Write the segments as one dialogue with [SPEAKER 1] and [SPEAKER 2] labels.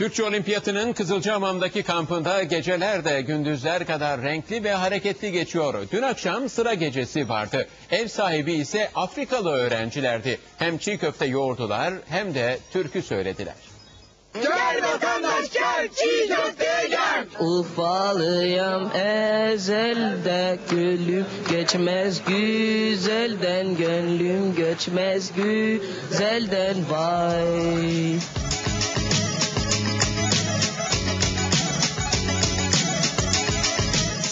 [SPEAKER 1] Türkçe Olimpiyatının Kızılcahamam'daki kampında geceler de gündüzler kadar renkli ve hareketli geçiyor. Dün akşam sıra gecesi vardı. Ev sahibi ise Afrikalı öğrencilerdi. Hem çiğ köfte yoğurdular hem de türkü söylediler.
[SPEAKER 2] Gel vatandaş gel, çiğ köfteye gel.
[SPEAKER 3] Ufalıyam ezelde gülüm geçmez güzelden gönlüm göçmez güzelden vay.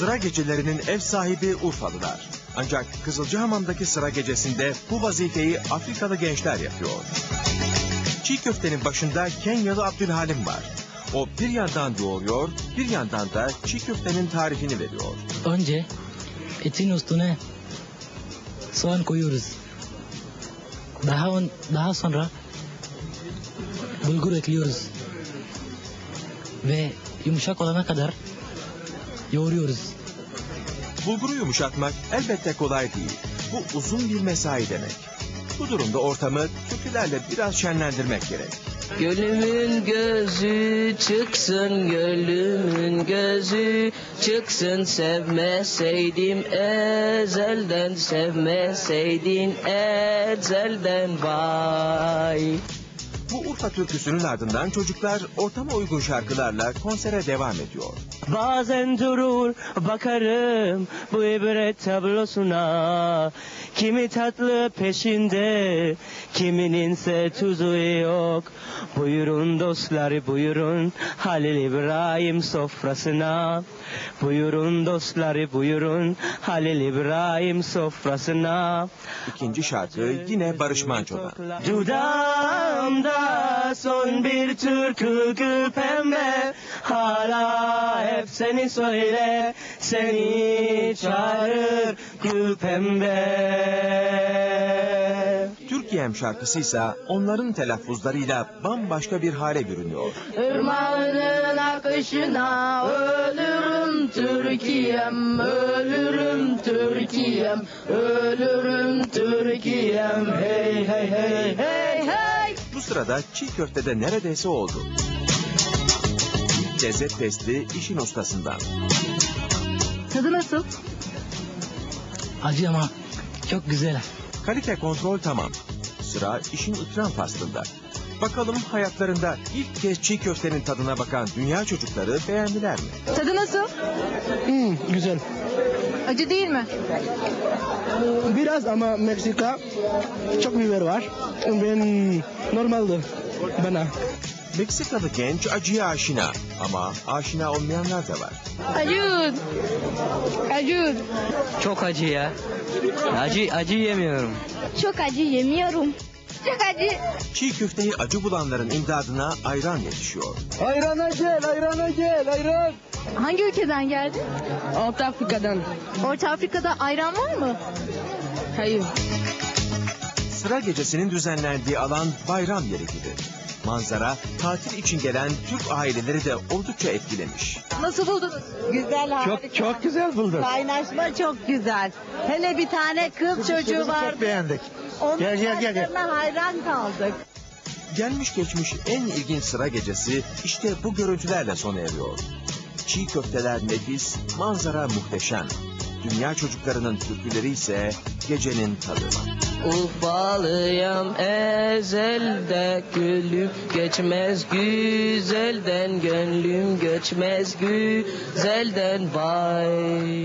[SPEAKER 4] Sıra gecelerinin ev sahibi Urfalılar. Ancak Kızılcahamam'daki sıra gecesinde bu vazifeyi Afrikalı gençler yapıyor. Çiğ köftenin başında Kenyalı Abdülhalim var. O bir yandan yoğuruyor, bir yandan da çiğ köftenin tarifini veriyor.
[SPEAKER 5] Önce etin üstüne soğan koyuyoruz. Daha on, daha sonra bulgur ekliyoruz. Ve yumuşak olana kadar yoğuruyoruz.
[SPEAKER 4] Bulguru yumuşatmak elbette kolay değil. Bu uzun bir mesai demek. Bu durumda ortamı türkülerle biraz şenlendirmek gerek.
[SPEAKER 3] Gönlümün gözü çıksın, gönlümün gözü çıksın Sevmeseydim ezelden, sevmeseydin ezelden vay
[SPEAKER 4] Bu Urfa türküsünün ardından çocuklar ortama uygun şarkılarla konsere devam ediyor.
[SPEAKER 3] Bazen durur bakarım bu ibret tablosuna Kimi tatlı peşinde kimininse tuzu yok Buyurun dostlar buyurun Halil İbrahim sofrasına Buyurun dostlar buyurun Halil İbrahim sofrasına
[SPEAKER 4] İkinci şarkı yine Barış Manço'dan.
[SPEAKER 3] Dudağımda son bir türkü pembe Hala hep seni söyle Seni çağırır gül pembe
[SPEAKER 4] Türkiye'm şarkısıysa onların telaffuzlarıyla bambaşka bir hale bürünüyor.
[SPEAKER 2] Irmağının akışına ölürüm Türkiye'm, ölürüm Türkiye'm, ölürüm Türkiye'm. Hey hey hey hey
[SPEAKER 4] sırada çiğ köftede neredeyse oldu. Lezzet testi işin ustasından.
[SPEAKER 2] Tadı nasıl?
[SPEAKER 5] Acı ama çok güzel.
[SPEAKER 4] Kalite kontrol tamam. Sıra işin ikram faslında. Bakalım hayatlarında ilk kez çiğ köftenin tadına bakan dünya çocukları beğendiler mi?
[SPEAKER 2] Tadı nasıl?
[SPEAKER 6] güzel.
[SPEAKER 2] Acı değil mi?
[SPEAKER 6] Biraz ama Meksika çok biber var. Ben normaldi bana.
[SPEAKER 4] Meksikalı genç acıya aşina ama aşina olmayanlar da var.
[SPEAKER 2] Acı. Acı.
[SPEAKER 3] Çok acı ya Acı, acı yemiyorum
[SPEAKER 7] Çok acı yemiyorum. Çok acı.
[SPEAKER 4] Çiğ köfteyi acı bulanların imdadına ayran yetişiyor.
[SPEAKER 6] Ayrana gel, ayrana gel, ayran.
[SPEAKER 2] Hangi ülkeden geldin?
[SPEAKER 6] Orta Afrika'dan.
[SPEAKER 2] Orta Afrika'da ayran var mı?
[SPEAKER 6] Hayır.
[SPEAKER 4] Sıra gecesinin düzenlendiği alan bayram yeri gibi. Manzara tatil için gelen Türk aileleri de oldukça etkilemiş.
[SPEAKER 2] Nasıl buldunuz?
[SPEAKER 8] Güzel harika.
[SPEAKER 6] Çok çok güzel bulduk.
[SPEAKER 8] Kaynaşma çok güzel. Hele bir tane kız çocuğu var.
[SPEAKER 6] Çok beğendik.
[SPEAKER 8] Onun
[SPEAKER 6] Gel, gel, gel, gel.
[SPEAKER 8] hayran kaldık.
[SPEAKER 4] Gelmiş geçmiş en ilginç sıra gecesi işte bu görüntülerle sona eriyor. Çiğ köfteler nefis, manzara muhteşem. Dünya çocuklarının türküleri ise gecenin tadı.
[SPEAKER 3] Ufalıyam ezelde gülüm geçmez güzelden gönlüm göçmez güzelden vay